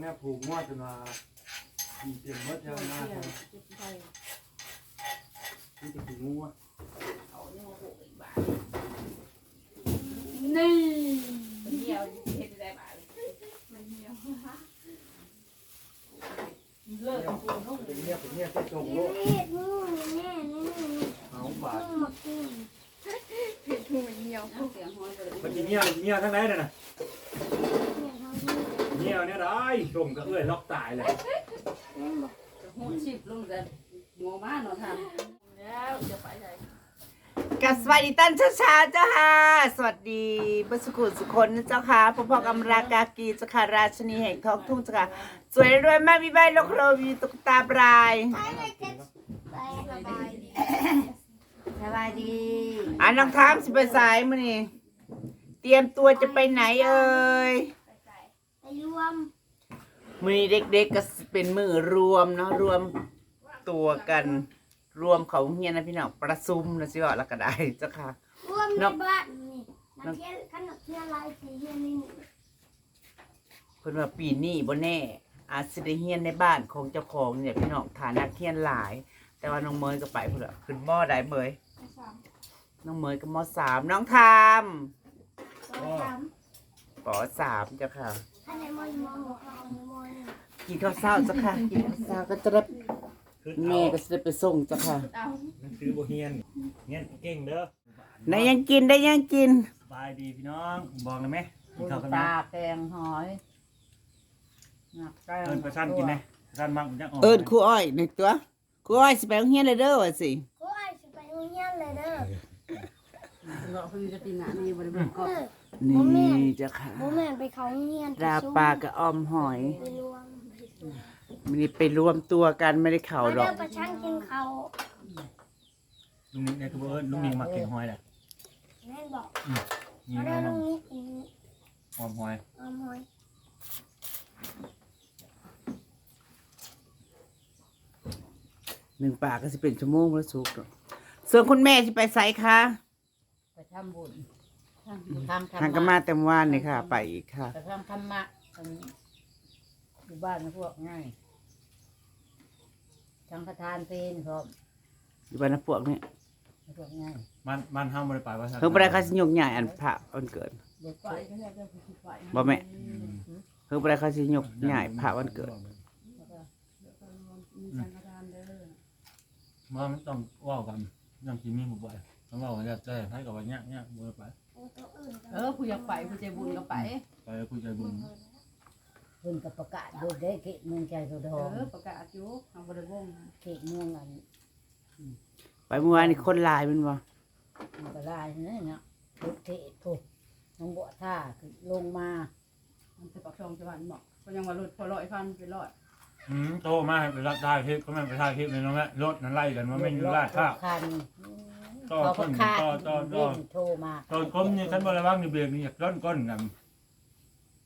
เนี่ยผูกงวดจนว่ามีเต็มเบิดแล้วหน้าครับนี่จะผูกงวดนี่เดียวเฮ็ดได้บ่ามันเหนียวเลิกกับกูนุ่งเป็นเนี่ยเป็นเนี่ยจะจงโลกนี่นู่นนี่นี่นี่เอาบาทหมดนี่เผ็ดหูมันเหนียวน้ำเสียงหัวเลยมันจะเนี่ยเนี่ยทั้งนั้นน่ะนะ เนี่ยเขาที่เนี่ยเนี่ยได้ชมก็เอ้ยล็อกตายเลยเล่นบอกหัวชิบลงแต่งอมาเนาะทำแล้วจะไปไหนกับสวัสดีตันเช้าๆเจ้าค่ะ สวัสดีบุษกุลสุคนนะเจ้าค่ะพ่อพ่อกำรากากีเจ้าค่ะราชนีแห่งท้องทุ่งเจ้าค่ะ สวยรวยมากมีใบโลกโรวีตุ๊กตาบรายไปสบายดีสบายดีอ่าน้องทามสิไปสายมื้อนี้เตรียมตัวจะไปไหนเอ่ยไป รวมมื้อนี้เด็กๆก็สิเป็นมือรวมเนาะรวมตัวกันรวมเขาเฮียนนะพี่น้องประชุมนะสิว่าแล้วก็ได้เจ้าค่ะ รวมในบ้านนี่นักเที่ยวขนมเที่ยวลายสีเฮียนี่เพิ่นว่าปีนี้บ่แน่ อาจสิได้เฮียนในบ้านของเจ้าของเนี่ยพี่น้องฐานะเฮียนหลาย แต่ว่าน้องเมยก็ไปพุ่นละขึ้นมอได้เมยน้องเมยก็มอสามน้องทามตัวสามปอสามเจ้าค่ะ ท่านในมอยมองหัวเขาในมอยกินข้าวเช้าเจ้าค่ะกินข้าวเช้าก็จะได้แม่ก็จะได้ไปส่งเจ้าค่ะเอานั่นคือโบเฮียนเฮียนเก่งเด้อได้ยังกินได้ยังกินสบายดีพี่น้องบอกเลยไหมกิบุนญข้าวกันตานะแกงหอยนักแกงเอินประชันกินนะประชันมักมันจะออกเอิ้นครูอ้อยในตัวครูอ้อยสิไปโรงเรียนเลยเด้อว่าสิก็ไอ้สิไปโรงเรียนเลยเด้อ เงาะคือจะตีหนานี่บริบูรณ์ก็เออ นี่เจ้าค่ะโมแม่นไปเขาโรงเรียนราปลากระออมหอยไปรวมมันนี่ไปรวมตัวกันไม่ได้เข่ามาหรอเด้ก อประชันกินเขาลุงนิกเนี่ยคือเอิญลุงนิกมาเก่งหอยแหละแม่นบอกนี่มาน้เด้อองลุงนี้กินหอมหอยเอาหอยหนึ่งปากก็สิเป็นชั่วโมงแล้วสุกเนาะส่วนคุณแม่จะไปไสคะไปทำบุญ ทางธรรทางก็มาแต่เมื่อวานนี่ค่ะ ไปอีกค่ะไปทางธรรมะอันอยู่บ้านนะพวกง่ายทางประธานเพลนพร้อมอยู่บ้านนะพวกนี่พวกง่ายมันมันห้ามบริปลายว่าเพิ่งไปได้ค่าสิยกใหญ่อันพระวันเกิดเด็กไปไปก็ได้ก็คือไปบ่แม่เพิ่งไปได้ค่าสิยกใหญ่พระวันเกิดมีสังฆทานเด้อว่ามันต้องว่ากันยังกินมีหมู่บ่อยต้องว่ากันจะให้กับวันเนี้ยเนี้ยบริปลาย เอาตัวอื่นเออผู้อยากไปผู้ใจบุญก็ไป ไปคุยใจบุญเพิ่นกับประกาศโดยได้เกะเมืองใจโสดเอองอประกาศอยู่ทางบริวงเกะเมืองอันไปเมื่อวานนี่คนหลายแมันบ่มันก็ได้นะเนี่ยรถเกะถูกน้องบัวท่าคือลงมามันจะปักชองจังหวัดบอกก็ยังว่ารถพอร้อยพันไปร้อยอืมโตมาให้ไปรับได้คลิปก็ไม่ไปถ่ายคลิปเลยน้องแม่รถนั้นไล่กันว่าไม่มีราดข้าวคัน ต่อเขาต้ก็นคาดต่อต่อต่อเร่งโทรมาตอนก้มนี่ฉันบริวางนี่เบรกนี่อยากร้อนก้นกัน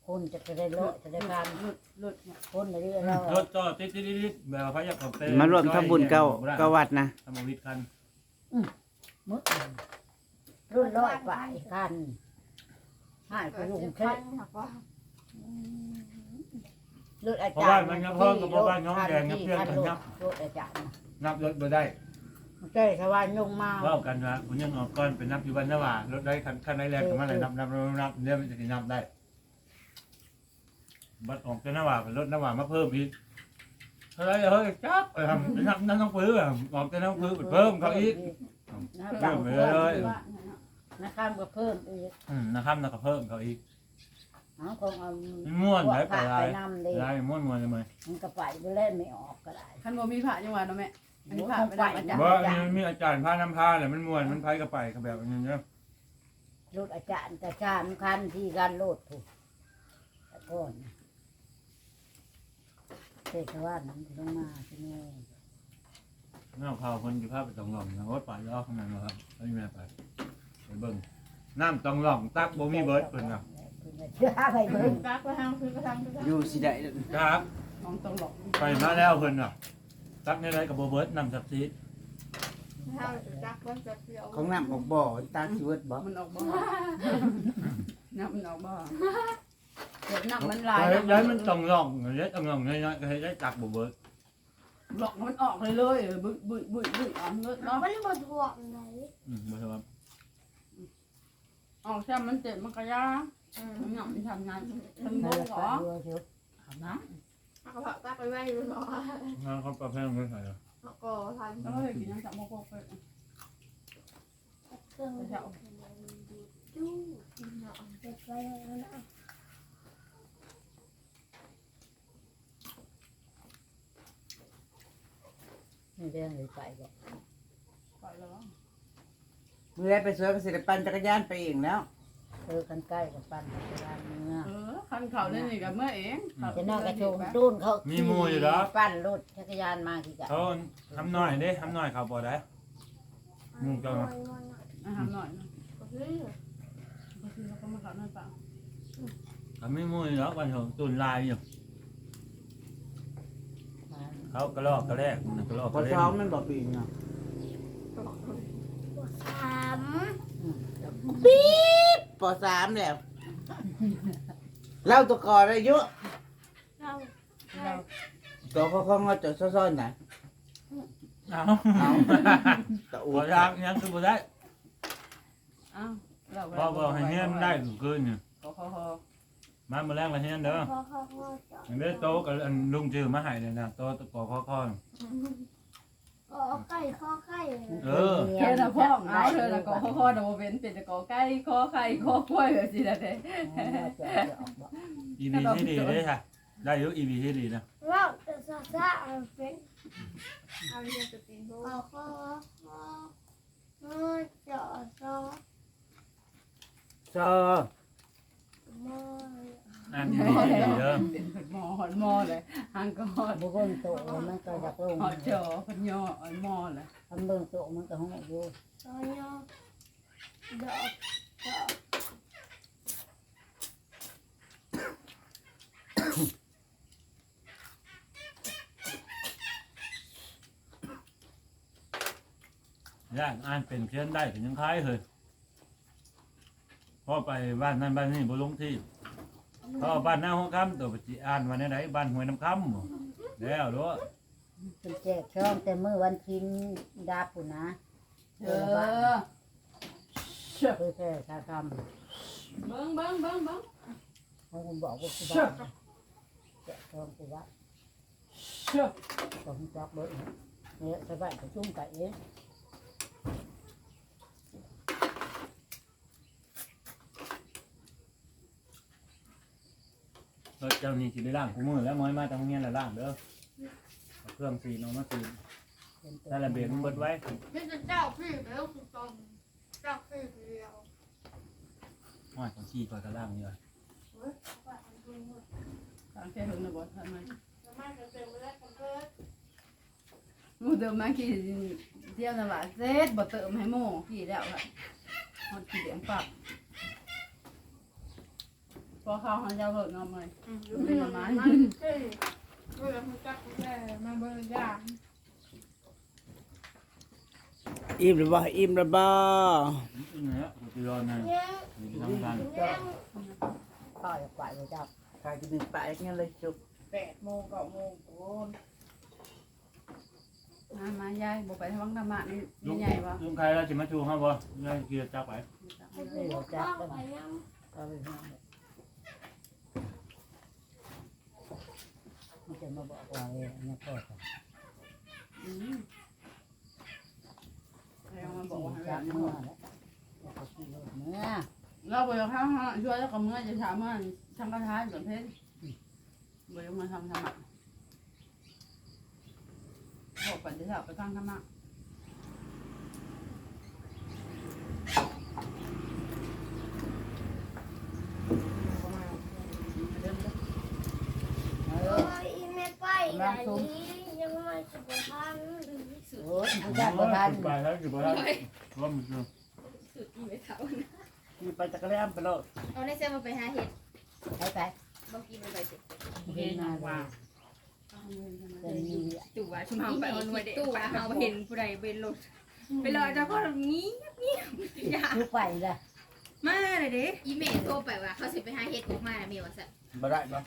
คนจะจะได้รถจะได้การรถรถเนี่ยคนเรื่อยๆแล้วรถต่อติดติดติดแบบพระยักษ์ของเต้มารวมทำบุญเก้าเก้าวัดนะทำบุญคันมึกรุ่นร้อยฝ่ายคันให้ไปลุงเจ็ดแค่พันหักว่ารถอาเพราะจาว่ารย์มันยังเพิ่มกับเพราะว่าน้องแดงยังเพื่อนกันยับรถอาจารย์นับรถบ่ได้ ใช่ชาวบ้านยงมาว่ากันว่าคุณยังออกก้อนเป็นนับอยู่วันนว่ารถได้คันคันได้แรงกันมาเลยนับนับนับนับเดี๋ยวมันจะนับได้ บัดออกจากนว่าเป็นรถนว่ามาเพิ่มอีกเฮ้ยเฮ้ยจับเออนับนั่นต้องปื้อออกจากนั่นปื้อเพิ่มเขาอีกนะเพิ่มไปเลยนะครับก็เพิ่มอีกอืมนะครับแล้วก็เพิ่มเขาอีกเอาคงเอามันม่วนไหนไปพาไรไปนำเลยไรม่วนม่วนเลยมั้ยมันก็ไปไปเล่นไม่ออกก็ได้คันบ่มีพระจังหวัดเนาะแม่ อันนี้คผ่านงไปไปได้อาจารย์ว่ามีมีอาจารย์พาน้ำพาเลยมันม่วนมันไผก็ไปก็แบบนี้เนี่ยรถอาจารย์กระชามคันที่การโลดถูกแต่ก่อนนะเทศวาสนั้นลงมาที่นี่น้าข่าวคนอยู่ภาพไปตองหล่องนะรถไปย่อข้างในมาครับไม่มีอะไรไปไปเบิ่งน้ำตองหล่องตักบ่มีเบิร์ดเพิ่นครับเชื่อไปเบิ่งกักไว้ทางคือกระทางคืออยู่สิได้ครับ มองตรงหลอกไปมาแล้วเพิ่นอะ ตักในไรกับบ่เบิร์ดน้ำสับซีดถ้ากักไว้จะเดียวของน้ำของบ่อตาคิวดบ่มันออกบ่น้ำมันออกบ่เดี๋ยวน้ำมันลายเฮ้ยย้ายมันต้องลองเฮ้ยต้องลองน้อยๆก็ให้ได้จักบ่เบิดหลอกมันออกเลยเลยบึ้ยบึ้ยบึ้ยบึ้ยออกเงือกเนาะมันบ่ถ่วงไหนอืมบ่ใช่ว่าออกแค่มันเจ็บมันกระยามันหยำมันทำงานมันไม่โง่ได้เหรไปอด้วย เอาบน้เอาผักตาไปไว้อยู่หรองานเขาประเภทไม่ใช่หรอเอาก็ทันแล้วก็กินน้ำจับมะกอกไปเครื่องดูดูเด็กไปแล้วนะไม่ได้เลยไปบอกไปแล้วเมื่อไรไปสวนก็สิได้ปั่นจักรยานไปเองแล้ว เออกันใกล้กับปั้นจักรยานเนื้อเออคันเขาเนี่ยนี่กับเมื่อเองจะนอกกระโจมตูนเขาปั้นรถจักรยานมาที่จะเขาทำหน่อยเด้ทำหน่อยเขาบ่ได้มองหน่อยนะทำหน่อยนะก็คือก็คือเขาก็มาขับนั่นเปล่าเขาไม่มุ่ยแล้ววันของตุนลายอยู่เขากระลอกกระแรกกระลอกพกอระแรซ้อมกมันบ่ปีนเนาะสามป อสามแล้วเล่าตัวก่อนอายุเราตัวเขาเขามาจดซ่อนๆน่ะเอาเอาตะอูบ่ดยากยังคือบ่ได้อ้าวเราบ่บ่ให้เฮียนได้คืนนี่ขอขอขอมามื้อแรกละเฮียนเด้อพอเขาพอจอดอันนี้โตกับอันลุงจื้อมาให้เนี่ยนะโตตะกอข้อข้อ ก็ไก่ข้อไก่เออ เธอละพ่องเอาเธอละกอขอขอโดเวนเป็นตะกอไก่ขอไข่ขอกล้วยแบบสิละเด้อีบีที่ดีได้ค่ะ ได้อยู่อีบีที่ดีนะเราจะซาซาเอาเป็นเอาเรียนสตีนโบเอาข้อข้อมือจอดซอซอมือ อันอีบีที่ดีเด้อเป็นหมอหอนหมอเลยหางก็หอดบุกนโตมันก็จะลงหอดจอพันยอหอนหมอเลยทำเบิ่งโตมันก็ห้องอยู่ซอยอดอกดอกย่านอ่านเป็นเขียนได้ถึงยังคล้ายเลยพอไปบ้านนั้นบ้านนี้บ่ลงที่ พอบ้านหน้าห้องคำตัวปฏิอ่านวันไหนบ้านห้วยน้ำคำบ่แล้วด้วยเป็นแจกช่องแต่เมื่อวันชินดาปุ่นนะเออเพื่อแค่ชาคเบิ้งเบิ้งเบิ้งเบิ้งำเขาบอกว่าคือบ้านแจกช่องคือว่าเชื่อผมจับเบิ่งเนี่ยสบายก็จุ่มไก่เอง เออเจ้านี่สิได้ล่างกูมือแล้วมอยมาทางโรงเรียนแล้วล่างเด้อเอาเครื่องสีน้องมาสีเป็นตัวแต่ละเบียดมันเบิดไว้ไม่จะเจ้าพี่แล้วคือตอนเจ้าพี่เดียวห้อยของขี้ก่อนกระล่างเนี่ยทางแค่ถึงนะบอสทำไมจะไม่จะเต็มไปได้คำเพิ่มมูเดิมมาขี่เที่ยวนะว่าเซ็ตบ่เติมให้โม่ขี่แล้วค่ะหอดขี่เดียงปัก พอเข้าหันเจ้าเลิกนอนเลยเป็นประมาณนั้นใช่เวลาเขาจักแค่มาเบอร์ยาอิ่มหรือบ่อิ่มหรือบ่เนี่ยกูจะรอนะเนี่ยมีทำงานเนี่ยข้าวจะไปเลยจับใครจะดึงไปงั้นเลยจุกแปดโมงเก้าโมงโอนมามายายบอกไปทางวังธรรมะนี่ลุงใหญ่ปะลุงใครแล้วจะมาชูเขาบ่ยายเกียร์จับไปไปดูข้าวไปยัง ก็ไปห้องมัน จะมาบอกว่าเออเนี่ยพ่อจะอืมแล้วมันบอกว่าให้จับบบนี้เมื่อแล้วแล้วก็ขี่รถเมื่อเราไปข้างห้างช่วยแล้วก็เมื่อจะถามว่าทำกระทายแบบเพชรไปมาทำธรรมะบอกไปจะไปฟังธรรมะ เอ โอ้ อย ไม่ ไปไหนยังไม่สุขภาพโอ้ยผู้ชายประธานไปแล้วอยู่บ่ได้ร่วมมือสุดอีเมทัลขี่ไปจักรยานไปโลดเอาในเซมมาไปหาเห็ดไปไปบอกกินมันไปสิเห็นมาว่าจะมีตู่ว่าชุมเฮาไปเอาหน่วยเด็ตู่ว่าเฮาเห็นผู้ใดเป็นรถไปรอเจ้าก็งี้เงียบอย่าทุกไปเลยมาเลยดิอีเมลโทรไปว่าเขาสิไปหาเฮ็ดออกมาเมียว่าสั่นบ่ได้บ่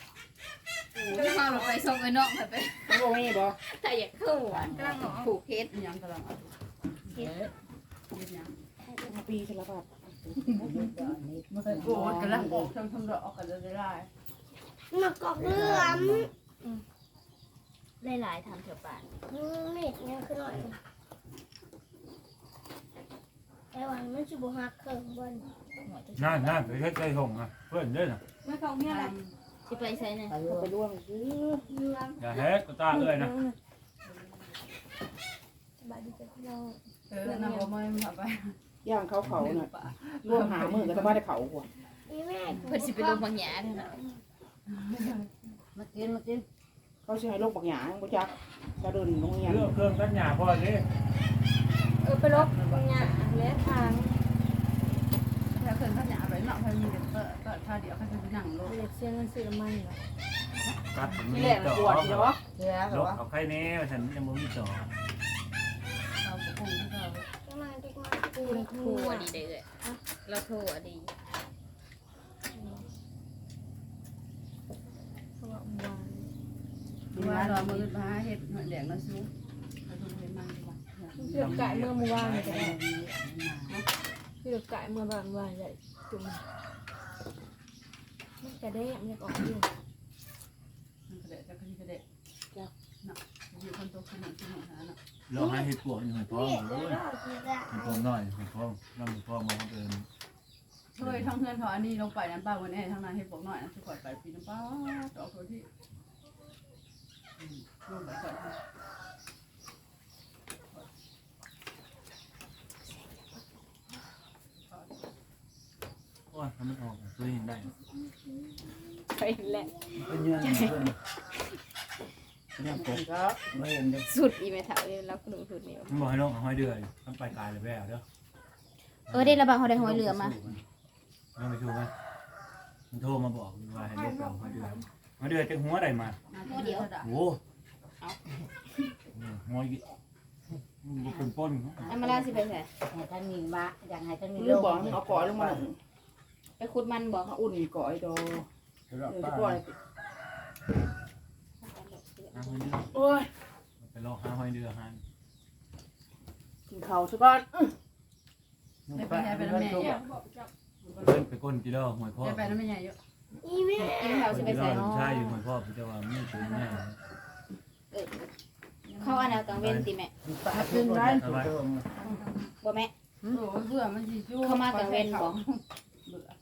โอ้ยพอเราไปส่งไอ้น้องไปบ่มีบ่แต่อยากเข้าอะกำลังหมอผูกเพชรอิหยังกำลังเอาเฮ็ดเฮ็ดหยังปีสารพัดโอ้ยกำลังออกทำทำดอกออกกันได้ได้หนักกอกเลื่อมหลายๆทำเถอะป่านเม็ดเนี่ยคือหน่อยไอ้วันมันจะบุหักเครื่องบนนั่นนั่นไปเฮ็ดใจหงอะเพื่อนเด้อน่ะไม่เข้าเงี้ยอะไร สิไปใส่เนี่ยไปร่วมซื้ออย่าเฮ็ดก็ตาเอ้ยนะสบายดีจ้ะพี่น้องเออน้ำบ่ไม่มันไปย่างเขาเขาน่ะร่วมหามือก็สบายได้เขากว่านี่แม่เพิ่นสิไปลงบางหยาเด้อเนาะมากินมากินเขาสิให้ลูกบักหยาบ่จักจะเดินโรงเรียนเรื่องเครื่องกันหยาพ่อนี่เออไปลบเนี่ยและทาง ถ้าเกิดเขาหยาไปเนาะเขามีแต่เปิดเปิดท่าเดียวเขาจะไปนั่งลงเด็กเสียเงินซื้อน้ำมันเหรอตัดที่แรกมันปวดอยู่เนาะเชื่อลบเอาไข่แน่ว่าฉันยังบ่มีต่อเขาก็คงเขากำลังเด็กมาปูนครัวดีเด้อเราโทรอะดีเขาบอกวานดูว่าเรามือมาเฮ็ดหน่อยแดงแล้วซุเขาดูให้มันดีกว่าเสือกไก่เมื่อเมื่อวานเลย ก็ได้เสือกไก่เมื่อวานวานใหญ่จุ่มมันกระเด้มันยังออกอยู่มันกระเดะจะกระดิกระเดะจ้ะเนาะอยู่คนโตขนาดที่หนนะเนาะเราให้เฮ็ดปวกอยู่ให้พ่อโอ้ยให้พ่อน้อยให้พ่อน้ำพ่อมาเอิ้นช่วยท่องเพื่อนเขาอันนี้ลงไปน้ำป้าวันนี้ทั้งนั้นให้บอกหน่อยนะช่วยไปปีน้ำป้าต่อคนที่ลงไปก่อนโอ้ยทำมันออกตัวเองได้ไปแหละเป็นยังไงเพิ่นเนี่ยผมก็ไม่เห็นเด้สุดอีเมถาเลยแล้วคุณสุดนี่มันบอกให้น้องเอาห้อยเดือยมันไปกายเลยแว่เด้อเออได้ระบาดเขาได้หอยเหลือมาน้องไปชูไหมมันโทรมาบอกว่าให้ลูกเอาห้อยเดือยห้อยเดือยจังหัวได้มาโอ้หัวยี่มันเป็นป้นอันมาลาสิไปใส่ให้ท่านมีมาอยากให้ท่านมีลืมบอกให้เอาก่อยลงมาหนึ่ง ไปขุดมันบอกมาอุ่นก่อยดอสำหรับเดี๋ยวป้าจะก่อยห้าห้อยเดือยโอ้ยไปรอห้าห้อยเดือยหันกินข้าวซะก่อนไม่ไปไหนไปน้ำแม่เยอะเพิ่นไปก้นกิโลหวยพ่อไม่ไปน้ำแม่เยอะอีแม่อีเมถาสิไปกิโลใส่ใช่อยู่หวยพ่อพี่เจ้าว่าไม่ถึงแน่เข้าอันเอากลางเว้นติแม่ปลาขึ้นไว้บ่แม่ โอ้เบื่อมันจีจู้เข้ามากลางเว้นบอก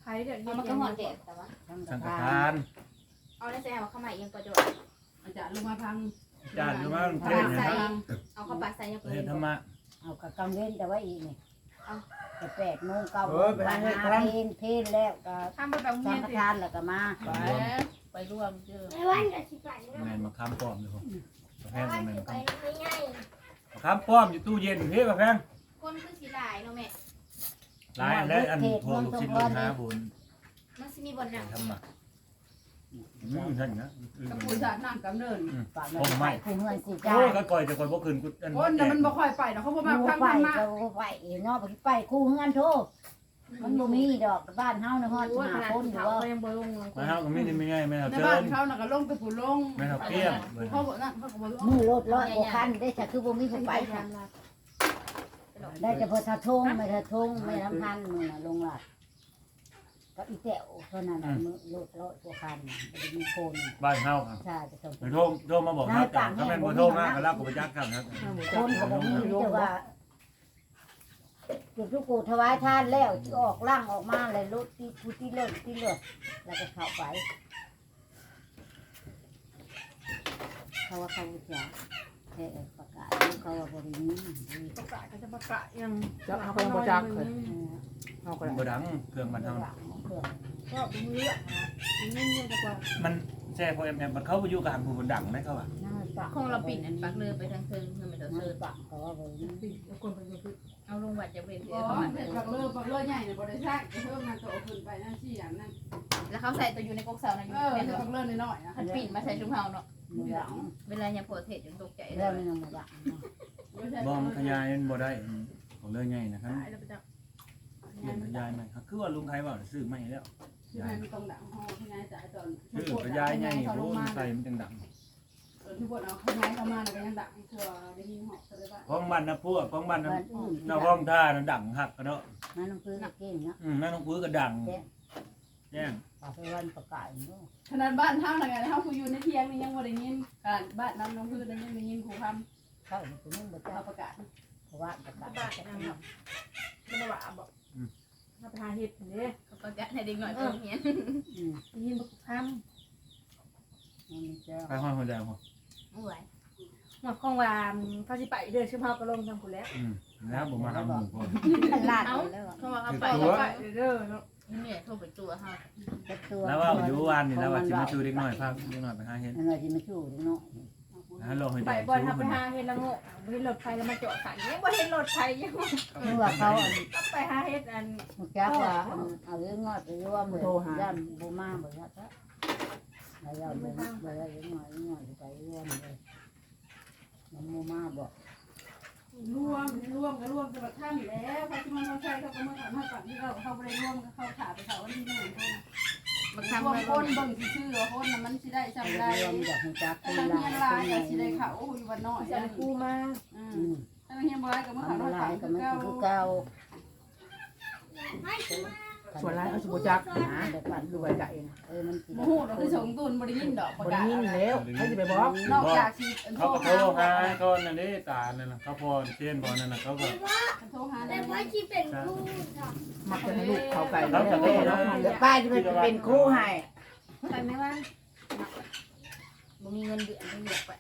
ไผ่เดี๋ยวเอามาก็หอนแดดแต่ว่าสังฆทานเอาได้ใส่เอาเข้ามาอีกก็จะอาจารย์ลงมาพังจานอยู่บ้านพัเทศงนะใส่ครับเอาเข้าปากใส่ยังเทศธรรมะเอากระกังเว้นแต่ว่าอีกนี่จะแปดโมงเก้าเอโมองไปไปให้หาครั้งเพลงเพลงแล้วก็ข้ามไปแบบสัเงี้งยฆทานแล้วก็มาไปไปร่วมเจอไอ้วันกับสิไปแมนมาค้ามป้อมเลยผมแพไอ้งวันแมนสิมาไปค้ามไม่ง่ายมาค้ามป้อมอยู่ตู้เย็นเฮ้ยมาแพงคนคือสีลายเนาะแม่ หลายอันได้อันพวกลูกชิ้นลูกหาบุญมันสิมีบนหนังธรรมะอืมท่านนะกับผู้ชายนั่งกำเนิดฝากมันไปคู่เงินสิจ้าโอ้ก็ก่อยจะก่อยบ่คืนกูอันคนน่ะมันบ่ค่อยไปเนาะเขาบ่มาหมู่พังไปพังมาก็ไปเนาะไปคู่เงินโทษมันบ่มีดอกบ้านเฮานะฮอดว่าหาขนาดคนอยู่เขาว่าก็ยังบ่ลงเลยมาเฮาก็มีนี่ไม่ง่ายแม่เฮาในเชิบ้านญเขาน่ะก็ลงไปผู้ลงแม่เฮาเกี้ยงเขาบอกนั่นเขาก็บ่ลงมือรถร้อยกว่าคันได้จะคือบ่มีผู้ไปค่ะ ได้แต่พอทะทงไม่ทะทงไม่ทำพันมือน่ะลงหลัดก็อีแต๋วเท่านั้นน่ะมือรถร้อยกว่าคันบ่ได้มีคนบ้านเฮาครับใช่จะต้อง ไปโทรโทรมาบอกครับถ้าแม่นบ่โทรมาก็รับกูไปจักครับครับคนก็บ่มีแต่ว่าจุดทุกกูถวายทานแล้วที่ออกร่างออกมาเลยรถที่ผู้ที่เลิศที่เลิศแล้วก็เข้าไปเขาว่าเขาจะเออ ประกาศเขาว่าบริมีประกาศก็จะประกาศยังจักเอาไปบ่จักเลย เอาก็บ่ได้ดังเครื่องมันเฮาเครื่องก็เป็นเรื่องนี่เนี่ยดีกว่ามันแช่พอแอมๆมันเข้าไปอยู่กับผู้ดังได้เขาอะน่าปะคงเราปิดอันปักเลยไปทางเทิงเพื่อไม่ต้องน่าเซิร์ปะเขาว่าบริมีแล้วคนเป็นคือเอาลงวัดจะเป็นเพื่อ๋ออประมาณเฮ็ดปักเลิกปักเลิกใหญ่เนี่ยบ่ได้สร้างเพิ่มมาโตขึ้นไปนั่นสิอย่างนั้น แล้วเขาใส่ตัวอยู่ในกกเสานะอยู่เออแม่เฮ็ดนปักเลิกน้อยๆนะมันปิดมาใส่ชุมเฮาเนาะมือหลังเวลาเนี่ยโปรเทศจนตกใจเลเรื่องยนี้มือหลังบ่มันขยายมันบ่ได้ของเรื่องใหญ่นะครับตายแล้วไปจักเปลี่ยนกระยายใหม่ครับคือว่าลุงไทยว่าซื้อใหม่แล้วที่มันตรงดังห้องที่นายจ่ายตอนซื้อกระยายใหญ่เขาลโอ้งมาใส่มันจังดังส่วนที่บนเอาเขาย้ายเข้ามาแล้วก็ยังดังทัวได้ยินหอกเลยว่าของบ้านนะพวกของบ้านนะบ้านอื่นนห้องท่านะดังหักกันเนาะนั่นน้องพื้นเก่งเนาะอืมนั่นน้องปื้อก็ดัง แจ้งปากไปวันประกาศเนาะขนาดบ้านท่าอะไรกันท่าผู้อยู่ในเทียงนี่ยังบ่ได้ยินการบ้านน้ำน้องพืชได้ยินได้ยินครูคเข้าไปนู่นบ่ำเจ้าเขาประกาศเพราะว่าประกาศบาทนะครับมันว่าบอกถ้าไปหาเห็ดเด้เขาประกาศให้เด็กหน่อยเพิ่มเงี้ยอืมยินบอกทมันเจ้าไปห้อยหัวใจหัวโอ้ยำหัวข้องว่าเขาสิไปเดือนชิมเฮาก็ลงทำกูแล้วอืมแล้วผมมาทำหมูก่อนขลาดไปแล้วเขาว่าเขาไปไปก็แล้วไปเด้อเนาะ เนี่ยโทรไปตัวเขาตัวแล้วว่าอยู่วันนี่แล้วว่าจิมาชูเด็กหน่อยพาเด็กหน่อยไปหาเห็นนั่นว่าสิมาชูเนาะฮัลโหลให้ไปได้บ่อยชูทำไปมันหาเห็ดละโง่เห็ดรถไฟแล้วมาจอดขายยังบ่เห็นรถไฟยังคือว่าเขาอันต้องไปหาเห็ดอันมุกจักว่าอันเอาเรื่องงอดไปว่าเหมือนย่านบ่มาบ่ยัดละแล้วเราบ่บ่ได้ยังงอดงอดไปรวมเลยมันบ่มาบ่ ร่วมร่วมก็ร่วมจะมาท่านแล้วพอที่มันเขาใช้เขาก็มาถามมาฝั่งที่เราเขาไปร่วมก็เข้าขาไปเขาวันที่หนึ่งคนมาทำทำรวมมาคนเบิ่งชื่อว่าคนมันสิได้จำได้รวมอยากให้จักถ้าคนเฮีลายยคนลายใหญ่ก็สิได้เขาอยู่วันน้อยจะกูมาอือืมมถ้าเฮียบ่ได้ก็มาเขาทำเราลาถายมก็คือมันเก่าคือเก่า ส่วนร้ายเขาสิบ่จักนะแต่ปั่นดูไว้ใจนะเออมันสิโมโหเราคือสงตุนบริยินดอกประบ่กาได้ศยินแล้วเขาสิไปบอกนอกจากที่โทรเขาก็โทหารหาเขานั่นนี่ตานั่นน่ะเขาพอเช่นพอนั่นน่ะเขาก็โทรหาแต่ว่าที่เป็นครูค่ะมักจะให้ลูกเขาไปแล้วเนาะเดี๋ยวป้าจะไปเป็นครูให้ไปไหมวะบ่มีเงินเดือนไม่เหลือไป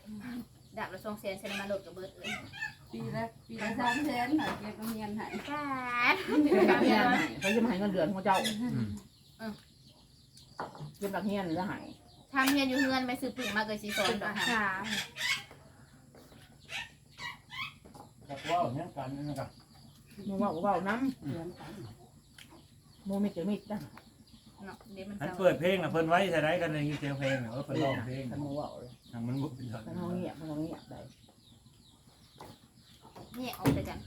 ดาบละสองแสนเซนมาโหลดกับเบิร์ดเลย ปีละปีละสามแสนหน่อยเก็บเงินให้จ้าเก็บหลักเฮียนให้เขาจะมาให้เงินเดือนของเจ้าอืมเก็บหลักเฮียนแล้วให้ทำเฮียนอยู่เฮือนไปซื้อปุ๋ยมาเกยซีซอนดอกค่ะขากับว่าเนี่ยกันนี่นะครับมึงว่าว่าน้เลี้ยงกันำมึงมีเจอมิดจ้ะเนาะเดี๋ยวมันอันจะเปิดเพลงน่ะเพิ่นไว้ใส่ได้กันในเสียงเพลงน่ะเออเพิ่นร้องเพลงท่านมึงว่าเลยทางมันบุกเป็นท่านเขาเงียบท่านเขาเงียบได้ เนี่ยออกไปกัน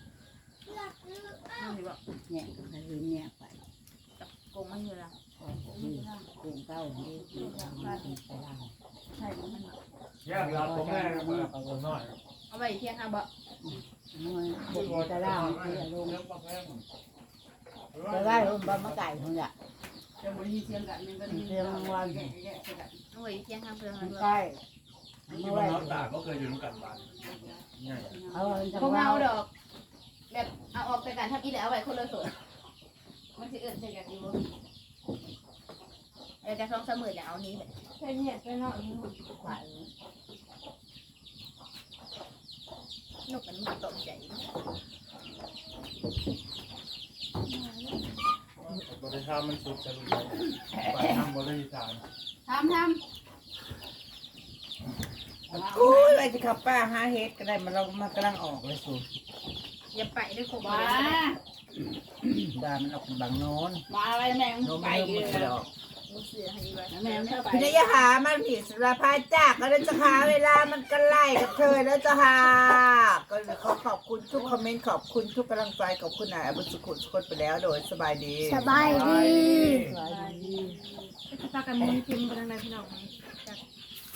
นี่บอกเนี่ยให้ลืมเนี่ยไปโกงมันอยู่แล้วที่เก่งเก้าที่ที่ทำมาเป็นไปล่างใช่ของมันยากรับผมแม่มาเอาน้อยเอาไปเที่ยงค่ะบ่น้อยบุกไปล่างที่ลงเลี้ยงลาแพงแต่ว่ลงบะมะไก่ของเนี่ยจะบริยินเสียงกันมันก็ดีแก่แก่กันเอาไปเที่ยงค่ะเพื่อนมันด้วยใกล้ ที่มันน้องตาก็เคยอยู่ด้วยกันบ้านง่ายเอาจังพวกหวะเอาดอก แบบเอาออกไปกันทับอีแล้วเอาไว้คนละส่วนมันจะเอื่นใส่กันอยู่เออจะสองสามหมื่นอย่างเอานี้แบบใช่เนี่ยไปเนาะขวายนกมันมันตกใจบริษัทมันสุดจะรู้ไปทำบริษัททำท อุ้ยไปจะขับป้าหาเฮ็ดก็ได้มันเรามากำลังออกเลยสูอย่าไปด้วยคงำมาดามันออกเป็นบางโน้นมาอะไรแม่งโน้นไปมันเลเริ่มยหมดแล้วลูกเสือให้ดีไว้แม่ไม่ไปพี่นายหามันผิดสารพัดจาก ก็เลยจะหาเวลามันก็ไล่กับเธอแล้วจะหา ก็เลยขอขอบคุณทุกคอมเมนต์ขอบคุณทุกกำลังใจขอบคุณนายอบุญสุขุนสุขนไปแล้วโดยสบายดี สบายดีขวายดีจะพากันมุนกินไปทางไหนพี่น้องจาก